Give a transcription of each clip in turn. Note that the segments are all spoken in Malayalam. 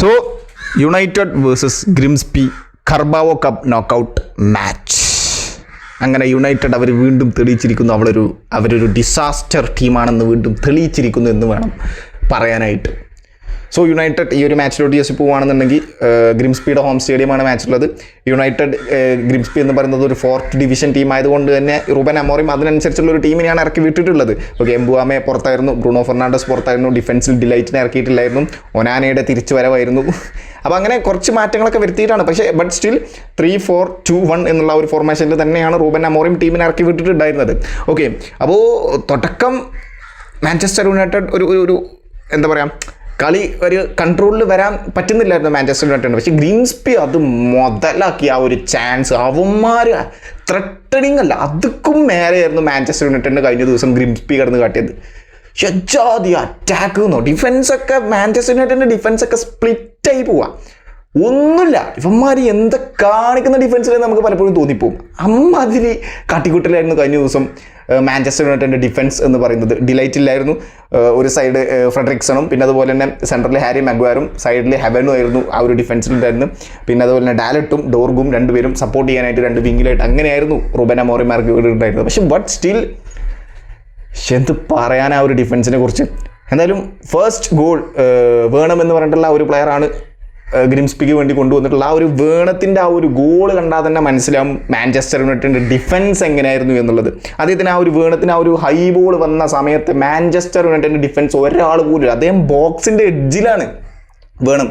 So United versus Grimsby Carabao cup knockout match അങ്ങനെ യുണൈറ്റഡ് അവർ വീണ്ടും തെളിയിച്ചിരിക്കുന്നു. അവളൊരു അവരൊരു ഡിസാസ്റ്റർ ടീമാണെന്ന് വീണ്ടും തെളിയിച്ചിരിക്കുന്നു എന്ന് വേണം പറയാനായിട്ട്. സോ യുണൈറ്റഡ് ഈ ഒരു മാച്ചിലോട്ട് ജസ്റ്റ് പോവുകയാണെന്നുണ്ടെങ്കിൽ ഗ്രിംസ്പിയുടെ ഹോം സ്റ്റേഡിയമാണ് മാച്ചുള്ളത് യുണൈറ്റഡ് ഗ്രിംസ്പി എന്ന് പറയുന്നത് ഒരു ഫോർത്ത് ഡിവിഷൻ ടീം ആയതുകൊണ്ട് തന്നെ റൂബൻ അമോറിയും അതിനനുസരിച്ചുള്ള ഒരു ടീമിനെയാണ് ഇറക്കി വിട്ടിട്ടുള്ളത്. ഓക്കെ എംബുവാമെ പുറത്തായിരുന്നു ബ്രൂണോ ഫെർണാണ്ടസ് പുറത്തായിരുന്നു ഡിഫൻസിൽ ഡിലൈറ്റിനെ ഇറക്കിയിട്ടില്ലായിരുന്നു ഒനാനയുടെ തിരിച്ചു വരവായിരുന്നു. അപ്പോൾ അങ്ങനെ കുറച്ച് മാറ്റങ്ങളൊക്കെ വരുത്തിയിട്ടാണ്. പക്ഷേ but still three four two one എന്നുള്ള ഒരു ഫോർമേഷനിൽ തന്നെയാണ് റൂബൻ അമോറിയും ടീമിനെ ഇറക്കി വിട്ടിട്ടുണ്ടായിരുന്നത്. ഓക്കെ അപ്പോൾ തുടക്കം മാഞ്ചസ്റ്റർ യുണൈറ്റഡ് ഒരു ഒരു എന്താ പറയുക കളി ഒരു കൺട്രോളിൽ വരാൻ പറ്റുന്നില്ലായിരുന്നു മാഞ്ചസ്റ്റർ യുണൈറ്റഡ് പക്ഷേ ഗ്രീൻസ്പി അത് മുതലാക്കി ആ ഒരു ചാൻസ് അവന്മാർ ത്രട്ടണിങ് അല്ല അതുക്കും മേലെയായിരുന്നു മാഞ്ചസ്റ്റർ യുണൈറ്റഡിന് കഴിഞ്ഞ ദിവസം ഗ്രിംസ്പി കടന്ന് കാട്ടിയത്. ഷജാതി അറ്റാക്ക് എന്നോ ഡിഫൻസൊക്കെ മാഞ്ചസ്റ്റർ യുണൈറ്റഡിന്റെ ഡിഫൻസൊക്കെ സ്പ്ലിറ്റായി പോവാ. ഒന്നുമില്ല. ഇവന്മാർ എന്ത് കാണിക്കുന്ന ഡിഫൻസിൽ നമുക്ക് പലപ്പോഴും തോന്നിപ്പോവും. അമ്മാതിരി കാട്ടിക്കൂട്ടലായിരുന്നു കഴിഞ്ഞ ദിവസം മാഞ്ചസ്റ്റർ യുണൈറ്റഡിന്റെ ഡിഫൻസ് എന്ന് പറയുന്നത് ഡിലൈറ്റ് ഇല്ലായിരുന്നു. ഒരു സൈഡ് ഫ്രെഡറിക്സണും പിന്നെ അതുപോലെ തന്നെ സെൻട്രലിൽ ഹാരി മഗ്വാറും സൈഡിൽ ഹെവനും ആയിരുന്നു ആ ഒരു ഡിഫൻസിലുണ്ടായിരുന്നു പിന്നെ അതുപോലെ തന്നെ ഡാലറ്റും ഡോർഗും രണ്ടുപേരും സപ്പോർട്ട് ചെയ്യാനായിട്ട് രണ്ട് വിങ്ങിലായിട്ട് അങ്ങനെയായിരുന്നു റുബൻ അമോറിമാർക്ക് ഉണ്ടായിരുന്നത്. പക്ഷെ ബട്ട് സ്റ്റിൽ എന്ത് പറയാൻ ആ ഒരു ഡിഫൻസിനെ കുറിച്ച്? എന്തായാലും ഫസ്റ്റ് ഗോൾ വേണമെന്ന് പറഞ്ഞിട്ടുള്ള ഒരു പ്ലെയറാണ് ഗ്രിംസ്പിക്ക് വേണ്ടി കൊണ്ടുവന്നിട്ടുള്ള ആ ഒരു വേണത്തിന്റെ ആ ഒരു ഗോൾ കണ്ടാൽ തന്നെ മനസ്സിലാവും മാഞ്ചസ്റ്റർ യുണൈറ്റഡിന്റെ ഡിഫൻസ് എങ്ങനെയായിരുന്നു എന്നുള്ളത്. അദ്ദേഹത്തിന് ആ ഒരു വേണത്തിന് ആ ഒരു ഹൈ ബോൾ വന്ന സമയത്ത് മാഞ്ചസ്റ്റർ യുണൈറ്റഡിന്റെ ഡിഫൻസ് ഒരാൾ പോലും. അദ്ദേഹം ബോക്സിന്റെ എഡ്ജിലാണ് വേണം.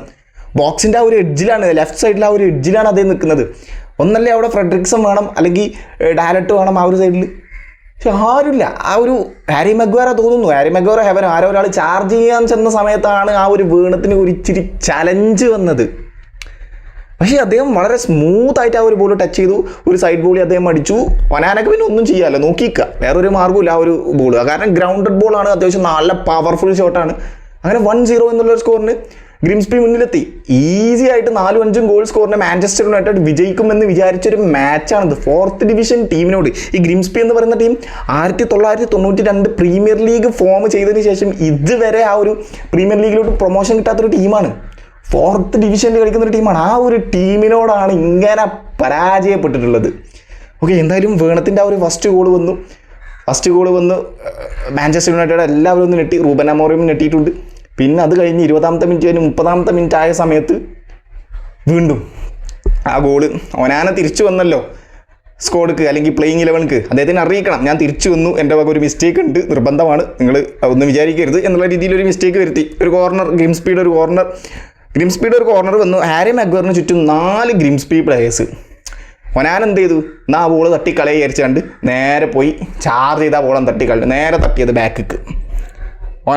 ബോക്സിന്റെ ആ ഒരു എഡ്ജിലാണ് ലെഫ്റ്റ് സൈഡിൽ ആ ഒരു എഡ്ജിലാണ് അദ്ദേഹം നിൽക്കുന്നത്. ഒന്നല്ലേ അവിടെ ഫ്രെഡറിക്സൺ വേണം അല്ലെങ്കിൽ ഡാലറ്റ് വേണം ആ ഒരു സൈഡിൽ പക്ഷെ ആരുമില്ല. ആ ഒരു ഹാരി മഗ്വാര തോന്നുന്നു. ഹാരി മഗ്വാര ഹെവൻ ആരോ ഒരാൾ ചാർജ് ചെയ്യാൻ ചെന്ന സമയത്താണ് ആ ഒരു വീണത്തിന് ഒരു ഇച്ചിരി ചലഞ്ച് വന്നത്. പക്ഷേ അദ്ദേഹം വളരെ സ്മൂത്തായിട്ട് ആ ഒരു ബോൾ ടച്ച് ചെയ്തു. ഒരു സൈഡ് ബോളി അദ്ദേഹം അടിച്ചു. ഒനാനക്ക് പിന്നെ ഒന്നും ചെയ്യാമല്ലോ നോക്കിക്കുക വേറൊരു മാർഗമില്ല ആ ഒരു ബോൾ കാരണം ഗ്രൗണ്ടഡ് ബോളാണ് അത്യാവശ്യം നല്ല പവർഫുൾ ഷോട്ടാണ് അങ്ങനെ വൺ സീറോ എന്നുള്ള സ്കോറിന് ഗ്രിംസ്പി മുന്നിലെത്തി. ഈസി ആയിട്ട് നാലും അഞ്ചും ഗോൾ സ്കോറിന് മാഞ്ചസ്റ്റർ യുണൈറ്റഡ് വിജയിക്കുമെന്ന് വിചാരിച്ചൊരു മാച്ചാണിത് ഫോർത്ത് ഡിവിഷൻ ടീമിനോട് ഈ ഗ്രിംസ്പി എന്ന് പറയുന്ന ടീം ആയിരത്തി തൊള്ളായിരത്തി തൊണ്ണൂറ്റി രണ്ട് പ്രീമിയർ ലീഗ് ഫോം ചെയ്തതിന് ശേഷം ഇതുവരെ ആ ഒരു പ്രീമിയർ ലീഗിലോട്ട് പ്രൊമോഷൻ കിട്ടാത്തൊരു ടീമാണ് ഫോർത്ത് ഡിവിഷനിൽ കളിക്കുന്ന ഒരു ടീമാണ് ആ ഒരു ടീമിനോടാണ് ഇങ്ങനെ പരാജയപ്പെട്ടിട്ടുള്ളത്. ഓക്കെ എന്തായാലും വേണത്തിന്റെ ആ ഒരു ഫസ്റ്റ് ഗോൾ വന്നു. ഫസ്റ്റ് ഗോൾ വന്ന് മാഞ്ചസ്റ്റർ യുണൈറ്റഡ് എല്ലാവരും ഒന്ന് നെട്ടി റൂബൻ അമോറിയും നെട്ടിയിട്ടുണ്ട് പിന്നെ അത് കഴിഞ്ഞ് ഇരുപതാമത്തെ മിനിറ്റ് കഴിഞ്ഞ് മുപ്പതാമത്തെ മിനിറ്റ് ആയ സമയത്ത് വീണ്ടും ആ ഗോൾ ഒനാന തിരിച്ചു വന്നല്ലോ. സ്കോഡ്ക്ക് അല്ലെങ്കിൽ പ്ലേയിങ് ഇലവൻക്ക് അദ്ദേഹത്തിന് അറിയിക്കണം. ഞാൻ തിരിച്ചു വന്നു. എന്റെ വക ഒരു മിസ്റ്റേക്ക് ഉണ്ട്. നിർബന്ധമാണ്. നിങ്ങൾ ഒന്നും വിചാരിക്കരുത് എന്നുള്ള രീതിയിൽ ഒരു മിസ്റ്റേക്ക് വരുത്തി. ഒരു കോർണർ ഗ്രീം സ്പീഡ് ഒരു കോർണർ ഗ്രീം സ്പീഡ് ഒരു കോർണർ വന്നു. ഹാരി മഗ്വറിന് ചുറ്റും നാല് ഗ്രീം സ്പീഡ് പ്ലേയേഴ്സ് ഒനാൻ എന്ത് ചെയ്തു? എന്നാ ആ ബോൾ തട്ടി കളയെ വിചാരിച്ചുകൊണ്ട് നേരെ പോയി ചാർജ് ചെയ്ത ബോളം തട്ടി കളഞ്ഞു നേരെ തട്ടിയത് ബാക്കിക്ക്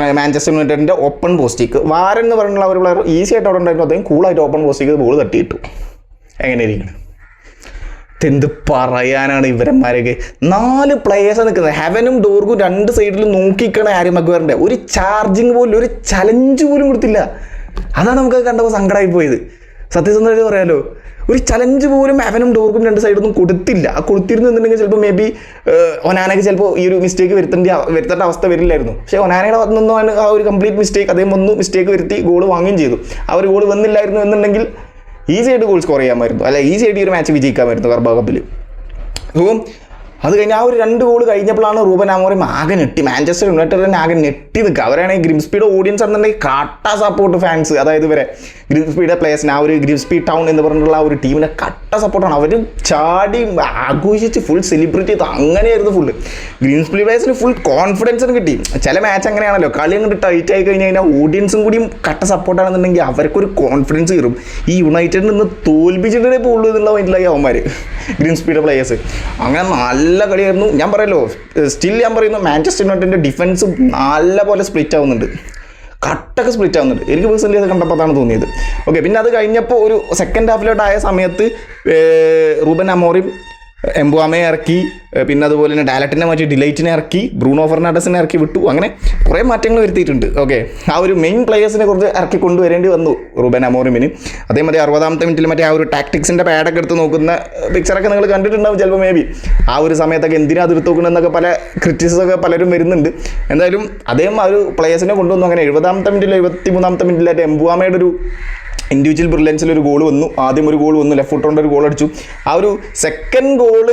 മാഞ്ചസ്റ്റർ യുണൈറ്റഡിന്റെ ഓപ്പൺ പോസ്റ്റിക്ക് വാരൻ എന്ന് പറഞ്ഞുള്ള ഒരു പ്ലെയർ ഈസി ആയിട്ട് അവിടെ ഉണ്ടായിരുന്നു. അദ്ദേഹം കൂളായിട്ട് ഓപ്പൺ പോസ്റ്റിക്ക് ബോൾ തട്ടിയിട്ടു. എങ്ങനെ ഇരിക്കണം? എന്ത് പറയാനാണ് ഇവരന്മാരൊക്കെ? നാല് പ്ലേയേഴ്സ് നിൽക്കുന്നത്. ഹെവനും ഡോർഗും രണ്ട് സൈഡിലും നോക്കിക്കണ ആരി മഗ്വറിന്റെ ഒരു ചാർജിങ് പോലും ഒരു ചലഞ്ച് പോലും കൊടുത്തില്ല. അതാണ് നമുക്ക് കണ്ടപ്പോൾ സങ്കടമായി പോയത്. സത്യസന്ധമായിട്ട് പറയാലോ ഒരു ചലഞ്ച് പോലും അവനും ഡോർക്കും രണ്ട് സൈഡൊന്നും കൊടുത്തില്ല. ആ കൊടുത്തിരുന്നുണ്ടെങ്കിൽ ചിലപ്പോൾ മേ ബി ഒനാനയ്ക്ക് ചിലപ്പോൾ ഈ ഒരു മിസ്റ്റേക്ക് വരുത്തേണ്ട വരുത്തേണ്ട അവസ്ഥ വരില്ലായിരുന്നു. പക്ഷേ ഒനാനയുടെ ഭാഗത്തു നിന്നാണ് ആ ഒരു കംപ്ലീറ്റ് മിസ്റ്റേക്ക് അദ്ദേഹം വന്നു മിസ്റ്റേക്ക് വരുത്തി ഗോൾ വാങ്ങുകയും ചെയ്തു. ആ ഒരു ഗോൾ വന്നില്ലായിരുന്നു എന്നുണ്ടെങ്കിൽ ഈസി ആയിട്ട് ഗോൾ സ്കോർ ചെയ്യാമായിരുന്നു. അല്ല ഈസി ആയിട്ട് ഈ ഒരു മാച്ച് വിജയിക്കാമായിരുന്നു കർബാ കപ്പിൽ അപ്പം അത് കഴിഞ്ഞ് ആ ഒരു രണ്ട് ഗോൾ കഴിഞ്ഞപ്പോഴാണ് റൂബൻ അമോറിം ആകെ നെട്ടി മാഞ്ചസ്റ്റർ യുണൈറ്റഡ് തന്നെ ആകെ നെട്ടി നിൽക്കുക. അവരാണെങ്കിൽ ഗ്രിംസ്പീഡ് ഓഡിയൻസ് എന്നുണ്ടെങ്കിൽ കട്ട സപ്പോർട്ട് ഫാൻസ് അതായത് ഇവരെ ഗ്രിംസ്പീഡ് പ്ലേയേഴ്സിന് ആ ഒരു ഗ്രിംസ്പീഡ് ടൗൺ എന്ന് പറഞ്ഞിട്ടുള്ള ആ ഒരു ടീമിനെ കട്ട സപ്പോർട്ടാണ് അവർ ചാടി ആഘോഷിച്ച് ഫുൾ സെലിബ്രേറ്റ് ചെയ്ത് അങ്ങനെയായിരുന്നു ഫുള്ള് ഗ്രീൻസ്പീഡ് പ്ലേയേഴ്സിന് ഫുൾ കോൺഫിഡൻസ് കിട്ടി. ചില മാച്ച് അങ്ങനെയാണല്ലോ. കളി അങ്ങോട്ട് ടൈറ്റ് ആയി കഴിഞ്ഞ് കഴിഞ്ഞാൽ ഓഡിയൻസും കൂടിയും കട്ട സപ്പോർട്ടാണെന്നുണ്ടെങ്കിൽ അവർക്കൊരു കോൺഫിഡൻസ് കയറും ഈ യുണൈറ്റഡിൽ നിന്ന് തോൽപ്പിച്ചിട്ടേ പോകുള്ളൂ എന്നുള്ള മൈൻഡിലായി അവന്മാർ ഗ്രീൻ സ്പീഡ് പ്ലേയേഴ്സ് അങ്ങനെ നല്ല കളിയായിരുന്നു. ഞാൻ പറയല്ലോ സ്റ്റിൽ ഞാൻ പറയുന്നു മാഞ്ചസ്റ്റർ യുണൈറ്റഡിന്റെ ഡിഫൻസ് നല്ല പോലെ സ്പ്ലിറ്റ് ആവുന്നുണ്ട്. കട്ടൊക്കെ സ്പ്ലിറ്റ് ആവുന്നുണ്ട്. എനിക്ക് പേഴ്സണലി അത് കണ്ടപ്പോൾ അതാണ് തോന്നിയത്. ഓക്കെ പിന്നെ അത് കഴിഞ്ഞപ്പോൾ ഒരു സെക്കൻഡ് ഹാഫിലോട്ടായ സമയത്ത് ഏർ, റൂബൻ അമോറിം എംബുവാമയെ ഇറക്കി പിന്നെ അതുപോലെ തന്നെ ഡാലറ്റിനെ മാറ്റി ഡിലൈറ്റിനെ ഇറക്കി ബ്രൂണോ ഫെർണാണ്ടസിനെ ഇറക്കി വിട്ടു. അങ്ങനെ കുറേ മാറ്റങ്ങൾ വരുത്തിയിട്ടുണ്ട്. ഓക്കെ. ആ ഒരു മെയിൻ പ്ലേയേഴ്സിനെ കുറിച്ച് ഇറക്കി കൊണ്ടുവരേണ്ടി വന്നു റൂബൻ അമോറിമിന്. അതേമാതിരി അറുപതാമത്തെ മിനിറ്റിൽ മറ്റേ ആ ഒരു ടാക്ടിക്സിന്റെ പാഡൊക്കെ എടുത്ത് നോക്കുന്ന പിക്ചറൊക്കെ നിങ്ങൾ കണ്ടിട്ടുണ്ടാവും ചിലപ്പോൾ മേ ബി ആ ഒരു സമയത്തൊക്കെ എന്തിനാ അതിർത്ത് നോക്കണമെന്നൊക്കെ പല ക്രിറ്റിസിസൊക്കെ പലരും വരുന്നുണ്ട്. എന്തായാലും അദ്ദേഹം ആ ഒരു പ്ലേയേഴ്സിനെ കൊണ്ടുവന്നു. അങ്ങനെ എഴുപതാമത്തെ മിനിറ്റിൽ എഴുപത്തി മൂന്നാമത്തെ മിനിറ്റിലായിട്ട് എംബുവാമയുടെ ഒരു ഇൻഡിവിജ്വൽ ബ്രില്യൻസിൽ ഒരു ഗോൾ വന്നു. ആദ്യം ഒരു ഗോൾ വന്നു. ലെഫ്റ്റ് ഫുട്ട് കൊണ്ട് ഒരു ഗോൾ അടിച്ചു. ആ ഒരു സെക്കൻഡ് ഗോൾ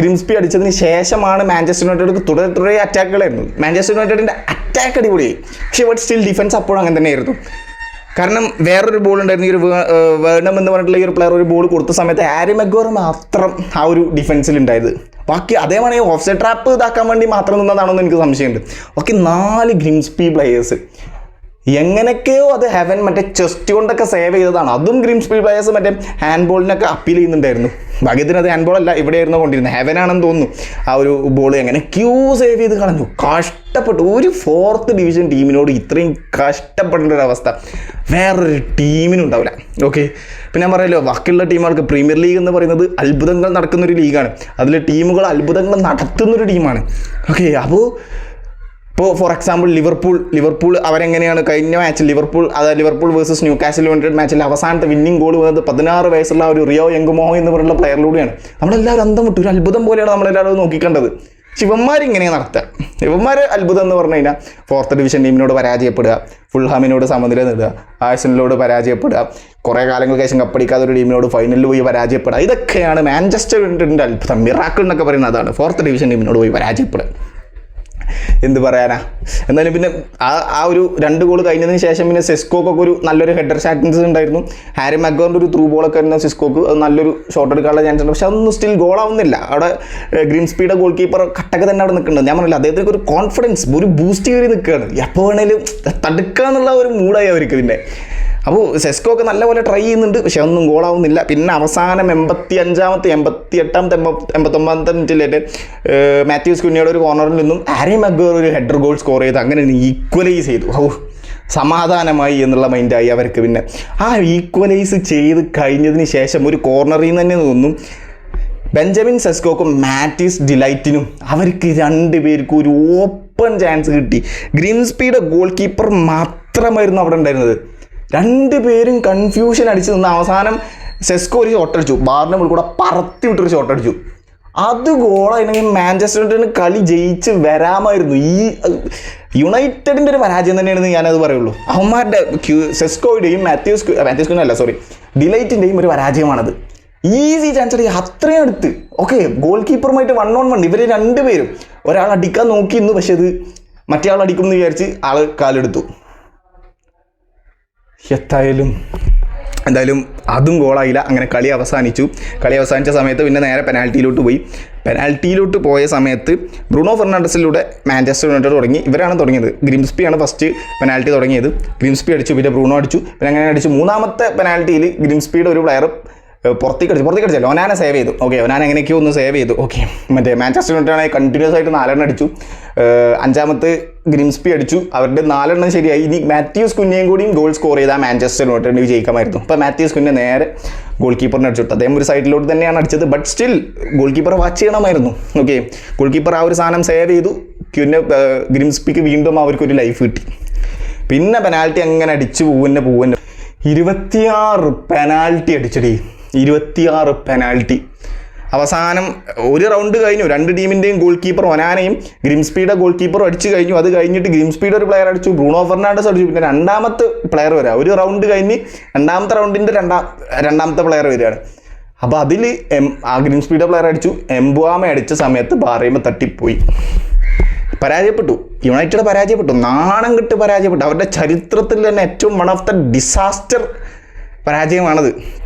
ഗ്രിംസ്പി അടിച്ചതിന് ശേഷമാണ് മാഞ്ചസ്റ്റർ യുണൈറ്റഡ് തുടരെ തുടരെ അറ്റാക്കുകളായിരുന്നു മാഞ്ചസ്റ്റർ യുണൈറ്റഡിന്റെ അറ്റാക്ക് അടിപൊളിയായി പക്ഷേ ബട്ട് സ്റ്റിൽ ഡിഫൻസ് അപ്പോഴും അങ്ങനെ തന്നെയായിരുന്നു. കാരണം വേറൊരു ബോൾ ഉണ്ടായിരുന്നു. ഈ ഒരു വേണം എന്ന് പറഞ്ഞിട്ടുള്ള ഈ ഒരു പ്ലെയർ ഒരു ബോൾ കൊടുത്ത സമയത്ത് ആരി മെഗോർ മാത്രം ആ ഒരു ഡിഫൻസിൽ ഉണ്ടായത്. ബാക്കി അതേപോലെ ഓഫ് സൈഡ് ട്രാപ്പ് ഇതാക്കാൻ വേണ്ടി മാത്രം നിന്നതാണെന്ന് എനിക്ക് സംശയമുണ്ട്. ബാക്കി നാല് ഗ്രിംസ്പി പ്ലേയേഴ്സ് എങ്ങനെയൊക്കെയോ അത് ഹെവൻ മറ്റേ ചെസ്റ്റ് കൊണ്ടൊക്കെ സേവ് ചെയ്തതാണ്. അതും ഗ്രിംസ്പി പ്ലേയേഴ്സ് മറ്റേ ഹാൻഡ് ബോളിനൊക്കെ അപ്പീൽ ചെയ്യുന്നുണ്ടായിരുന്നു. ഭാഗ്യത്തിന് അത് ഹാൻഡ് ബോളല്ല ഇവിടെയായിരുന്നു കൊണ്ടിരുന്നത്. ഹെവൻ ആണെന്ന് തോന്നുന്നു. ആ ഒരു ബോൾ എങ്ങനെ ക്യൂ സേവ് ചെയ്ത് കളഞ്ഞു. കഷ്ടപ്പെട്ടു. ഒരു ഫോർത്ത് ഡിവിഷൻ ടീമിനോട് ഇത്രയും കഷ്ടപ്പെടേണ്ട ഒരു അവസ്ഥ. വേറൊരു ടീമിനും ഉണ്ടാവില്ല. ഓക്കെ പിന്നെ ഞാൻ പറയല്ലോ ബാക്കിയുള്ള ടീമുകൾക്ക് പ്രീമിയർ ലീഗ് എന്ന് പറയുന്നത് അത്ഭുതങ്ങൾ നടക്കുന്നൊരു ലീഗാണ് അതിൽ ടീമുകൾ അത്ഭുതങ്ങൾ നടത്തുന്നൊരു ടീമാണ് ഓക്കെ അപ്പോൾ ഇപ്പോൾ ഫോർ എക്സാമ്പിൾ ലിവർപൂൾ ലിവർപൂൾ അവരെങ്ങനെയാണ് കഴിഞ്ഞ മാച്ച് ലിവർപൂൾ അതായത് Liverpool versus Newcastle United മാച്ചിൽ അവസാനത്തെ വിന്നിംഗ് ഗോൾ വന്നത് പതിനാറ് വയസ്സുള്ള ഒരു റിയോ യങ്കുമോ എന്ന് പറയുന്ന പ്ലെയറിലൂടെയാണ് നമ്മളെല്ലാവരും അന്തം വിട്ടു. ഒരു അത്ഭുതം പോലെയാണ് നമ്മളെല്ലാവരും നോക്കിക്കണ്ടത്. ശിവന്മാരിങ്ങനെ നടത്തുക. ശിവന്മാർ അത്ഭുതം എന്ന് പറഞ്ഞു കഴിഞ്ഞാൽ ഫോർത്ത് ഡിവിഷൻ ടീമിനോട് പരാജയപ്പെടുക ഫുൾഹാമിനോട് സമനില നേടുക ആഴ്സണലോട് പരാജയപ്പെടുക കുറേ കാലങ്ങൾക്ക് ശേഷം കപ്പടിക്കാത്ത ഒരു ടീമിനോട് ഫൈനലിൽ പോയി പരാജയപ്പെടുക. ഇതൊക്കെയാണ് മാഞ്ചസ്റ്റർ യുണൈറ്റഡിന്റെ അത്ഭുതം. മിറാക്കിൾ എന്നൊക്കെ പറയുന്നത് അതാണ്. ഫോർത്ത് ഡിവിഷൻ ടീമിനോട് പോയി പരാജയപ്പെടുക. എന്ത് പറയാനാ? എന്നാലും പിന്നെ ആ ആ ഒരു രണ്ട് ഗോൾ കഴിഞ്ഞതിന് ശേഷം പിന്നെ സെസ്കോക്കൊക്കെ ഒരു നല്ലൊരു ഹെഡർ ചാൻസ് ഉണ്ടായിരുന്നു. ഹാരി മഗോറിന്റെ ഒരു ത്രൂ ബോളൊക്കെ വരുന്ന സിസ്കോക്ക്. നല്ലൊരു ഷോട്ട് എടുക്കാനുള്ള ചാൻസ് ഉണ്ട്. പക്ഷെ അതൊന്നും സ്റ്റിൽ ഗോളാവുന്നില്ല അവിടെ ഗ്രീൻ സ്പീഡ് ഗോൾ കീപ്പർ കട്ടൊക്കെ തന്നെ അവിടെ നിൽക്കുന്നുണ്ട്. ഞാൻ പറഞ്ഞില്ല അദ്ദേഹത്തിന് ഒരു കോൺഫിഡൻസ് ഒരു ബൂസ്റ്റ് കയറി നിൽക്കുകയാണ്. എപ്പോൾ വേണേലും തടുക്കുക എന്നുള്ള ഒരു മൂഡായി അവർക്ക് പിന്നെ അപ്പോൾ സെസ്കോ ഒക്കെ നല്ലപോലെ ട്രൈ ചെയ്യുന്നുണ്ട് പക്ഷെ ഒന്നും ഗോളാവുന്നില്ല പിന്നെ അവസാനം എൺപത്തി അഞ്ചാമത്തെ എൺപത്തി എട്ടാമത്തെ എൺപത്തൊമ്പതാമത്തെ മിനിറ്റിലേറ്റ് മാത്യൂസ് കുഞ്ഞിയുടെ ഒരു കോർണറിൽ നിന്നും ആരി മഗ്ഗോർ ഒരു ഹെഡർ ഗോൾ സ്കോർ ചെയ്ത് അങ്ങനെ ഈക്വലൈസ് ചെയ്തു. ഓ സമാധാനമായി എന്നുള്ള മൈൻഡായി അവർക്ക് പിന്നെ. ആ ഈക്വലൈസ് ചെയ്ത് കഴിഞ്ഞതിന് ശേഷം ഒരു കോർണറിൽ നിന്ന് തന്നെ തോന്നുന്നു ബെഞ്ചമിൻ സെസ്കോക്കും മാറ്റിസ് ഡിലൈറ്റിനും അവർക്ക് രണ്ട് രണ്ടുപേർക്കും ഒരു ഓപ്പൺ ചാൻസ് കിട്ടി. ഗ്രീൻസ്പിയുടെ ഗോൾ കീപ്പർ മാത്രമായിരുന്നു അവിടെ ഉണ്ടായിരുന്നത്. രണ്ടുപേരും കൺഫ്യൂഷൻ അടിച്ച് നിന്ന് അവസാനം സെസ്കോ ഒരു ഷോട്ട് അടിച്ചു. ബാറിന്റെ മുകളിൽ കൂടെ പറത്തി വിട്ടൊരു ഷോട്ട് അടിച്ചു. അത് ഗോളായിരുന്നെങ്കിൽ മാഞ്ചസ്റ്റർ യുണൈറ്റഡിന് കളി ജയിച്ച് വരാമായിരുന്നു. ഈ യുണൈറ്റഡിന്റെ ഒരു പരാജയം തന്നെയാണെന്ന് ഞാനത് പറയുള്ളൂ. അവന്മാരുടെ ക്യൂ സെസ്കോയുടെയും മാത്യൂസ് മാത്യൂസ് അല്ല സോറി ഡിലൈറ്റിന്റെയും ഒരു പരാജയമാണത്. ഈസി ചാൻസ് അടി. അത്രയും അടുത്ത്. ഓക്കെ ഗോൾ കീപ്പറുമായിട്ട് വൺ ഓൺ വൺ ഇവർ രണ്ടുപേരും. ഒരാൾ അടിക്കാൻ നോക്കിയിരുന്നു പക്ഷേ അത് മറ്റേ ആൾ അടിക്കും എന്ന് വിചാരിച്ച് ആൾ കാലെടുത്തു. എന്തായാലും എന്തായാലും അതും ഗോളായില്ല അങ്ങനെ കളി അവസാനിച്ചു. കളി അവസാനിച്ച സമയത്ത് പിന്നെ നേരെ പെനാൽറ്റിയിലോട്ട് പോയി. പെനാൽറ്റിയിലോട്ട് പോയ സമയത്ത് ബ്രൂണോ ഫെർണാണ്ടസിലൂടെ മാഞ്ചസ്റ്റർ യുണൈറ്റഡ് തുടങ്ങി. ഇവരാണ് തുടങ്ങിയത്. ഗ്രിംസ്പിയാണ് ഫസ്റ്റ് പെനാൽറ്റി തുടങ്ങിയത്. ഗ്രിംസ്പി അടിച്ചു പിന്നെ ബ്രൂണോ അടിച്ചു പിന്നെ അങ്ങനെ അടിച്ചു. മൂന്നാമത്തെ പെനാൽറ്റിയിൽ ഗ്രിംസ്പിയുടെ ഒരു പ്ലെയർ പുറത്തേക്ക് അടിച്ചു. പുറത്തേക്ക് അടിച്ചല്ലോ ഒനാനെ സേവ് ചെയ്തു. ഓക്കെ ഒനാൻ എങ്ങനെയൊക്കെയോ ഒന്ന് സേവ് ചെയ്തു. ഓക്കെ മറ്റേ മാഞ്ചസ്റ്റർ യുണൈറ്റഡ് ആണെങ്കിൽ കണ്ടിന്യൂസ് ആയിട്ട് നാലെണ്ണം അടിച്ചു. അഞ്ചാമത്തെ ഗ്രിംസ്പി അടിച്ചു. അവരുടെ നാലെണ്ണം ശരിയായി. ഇനി മാത്യൂസ് കുഞ്ഞയും കൂടിയും ഗോൾ സ്കോർ ചെയ്താൽ മാഞ്ചസ്റ്റർ യുണൈറ്റഡ് വിജയിക്കാമായിരുന്നു. അപ്പോൾ മാത്യൂസ് കുഞ്ഞ് നേരെ ഗോൾ കീപ്പറിനെ അടിച്ചിട്ട് അദ്ദേഹം ഒരു സൈഡിലോട്ട് തന്നെയാണ് അടിച്ചത്. But still goal keeper watch ചെയ്യണമായിരുന്നു. ഓക്കെ ഗോൾ കീപ്പർ ആ ഒരു സാധനം സേവ് ചെയ്തു. ക്യുന്നെ ഗ്രിംസ്പിക്ക് വീണ്ടും അവർക്കൊരു ലൈഫ് കിട്ടി. പിന്നെ പെനാൽറ്റി അങ്ങനെ അടിച്ചു പോവന്നെ പോവന്നെ. ഇരുപത്തിയാറ് പെനാൽറ്റി അടിച്ചടി. ഇരുപത്തിയാറ് പെനാൽറ്റി അവസാനം ഒരു റൗണ്ട് കഴിഞ്ഞു. രണ്ട് ടീമിന്റെയും ഗോൾ കീപ്പർ ഒനാനയും ഗ്രിംസ്പീഡ് ഗോൾ കീപ്പറും അടിച്ചു കഴിഞ്ഞു. അത് കഴിഞ്ഞിട്ട് ഗ്രിംസ്പീഡ് ഒരു പ്ലെയർ അടിച്ചു ബ്രൂണോ ഫെർണാണ്ടസ് അടിച്ചു. പിന്നെ രണ്ടാമത്തെ പ്ലെയർ വരാം. ഒരു റൗണ്ട് കഴിഞ്ഞ് രണ്ടാമത്തെ റൗണ്ടിന്റെ രണ്ടാം രണ്ടാമത്തെ പ്ലെയർ വരികയാണ്. അപ്പോൾ അതിൽ എം ആ ഗ്രിംസ്പീഡ് പ്ലെയർ അടിച്ചു. എംബുവാമ അടിച്ച സമയത്ത് ബാറേമ തട്ടിപ്പോയി. പരാജയപ്പെട്ടു. യുണൈറ്റഡ് പരാജയപ്പെട്ടു. നാണം കെട്ട് പരാജയപ്പെട്ടു. അവരുടെ ചരിത്രത്തിൽ തന്നെ ഏറ്റവും വൺ ഓഫ് ദ ഡിസാസ്റ്റർ പരാജയമാണത്.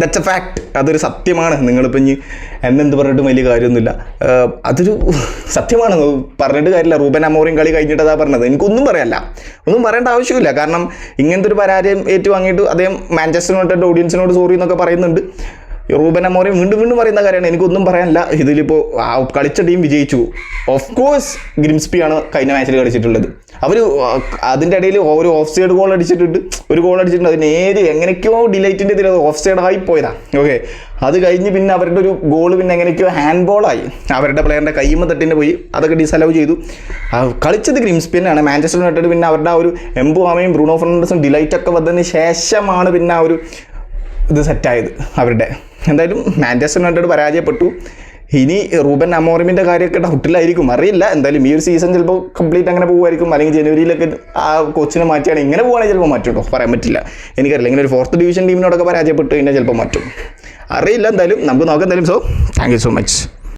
ദറ്റ്സ് എ ഫാക്ട് അതൊരു സത്യമാണ്. നിങ്ങളിപ്പോൾ ഇനി എന്നെന്ത് പറഞ്ഞിട്ടും വലിയ കാര്യമൊന്നുമില്ല. അതൊരു സത്യമാണ്. പറഞ്ഞിട്ട് കാര്യമില്ല. റൂബൻ അമോറിയും കളി കഴിഞ്ഞിട്ടതാ പറഞ്ഞത്. എനിക്കൊന്നും പറയാല്ല. ഒന്നും പറയേണ്ട ആവശ്യമില്ല. കാരണം ഇങ്ങനത്തെ ഒരു പരാജയം ഏറ്റുവാങ്ങിയിട്ട് അദ്ദേഹം മാഞ്ചസ്റ്റർ യുണൈറ്റഡ് ഓഡിയൻസിനോട് സോറി എന്നൊക്കെ പറയുന്നുണ്ട്. റൂബൻ മോറി വീണ്ടും വീണ്ടും പറയുന്ന കാര്യമാണ്. എനിക്കൊന്നും പറയാനില്ല. ഇതിലിപ്പോൾ കളിച്ച ടീം വിജയിച്ചു. ഓഫ് കോഴ്സ് ഗ്രിംസ്പിയാണ് കഴിഞ്ഞ മാച്ചിൽ കളിച്ചിട്ടുള്ളത്. അവർ അതിന്റെ ഇടയിൽ ഒരു ഓഫ് സൈഡ് ഗോൾ അടിച്ചിട്ടുണ്ട്. ഒരു ഗോൾ അടിച്ചിട്ടുണ്ട്. അതിന് ഏത് എങ്ങനെയൊക്കെയോ ഡിലൈറ്റിന്റെ ഇതിൽ ഓഫ് സൈഡ് ആയി ഓക്കെ അത് കഴിഞ്ഞ് പിന്നെ അവരുടെ ഒരു ഗോൾ പിന്നെ എങ്ങനെയൊക്കെയോ ഹാൻഡ് ബോളായി അവരുടെ പ്ലെയറിന്റെ കൈമ തട്ടിന് പോയി. അതൊക്കെ ഡിസലവ് ചെയ്തു. കളിച്ചത് ഗ്രിംസ്പി തന്നെയാണ്. മാഞ്ചസ്റ്റർ യുണൈറ്റഡ് പിന്നെ അവരുടെ ആ ഒരു എംബു ആമയും ബ്രൂണോ ഫെർണാണ്ടസും ഡിലൈറ്റൊക്കെ വന്നതിന് ശേഷമാണ് പിന്നെ ആ ഒരു ഇത് സെറ്റായത് അവരുടെ. എന്തായാലും മാഞ്ചസ്റ്റർ യുണൈറ്റഡ് പരാജയപ്പെട്ടു. ഇനി റൂബൻ അമോറിമിന്റെ കാര്യമൊക്കെ ഡൗട്ടിലായിരിക്കും. അറിയില്ല. എന്തായാലും ഈ ഒരു സീസൺ ചിലപ്പോൾ കംപ്ലീറ്റ് അങ്ങനെ പോകുമായിരിക്കും. അല്ലെങ്കിൽ ജനുവരിയിലൊക്കെ ആ കോച്ചിനെ മാറ്റിയാണ്. ഇങ്ങനെ പോകുകയാണെങ്കിൽ ചിലപ്പോൾ മാറ്റും കേട്ടോ പറയാൻ പറ്റില്ല. എനിക്കറിയില്ല. ഇങ്ങനെ ഒരു ഫോർത്ത് ഡിവിഷൻ ടീമിനോടൊക്കെ പരാജയപ്പെട്ട് കഴിഞ്ഞാൽ ചിലപ്പോൾ മാറ്റും. അറിയില്ല. എന്തായാലും നമുക്ക് നോക്കാം. എന്തായാലും. So thank you so much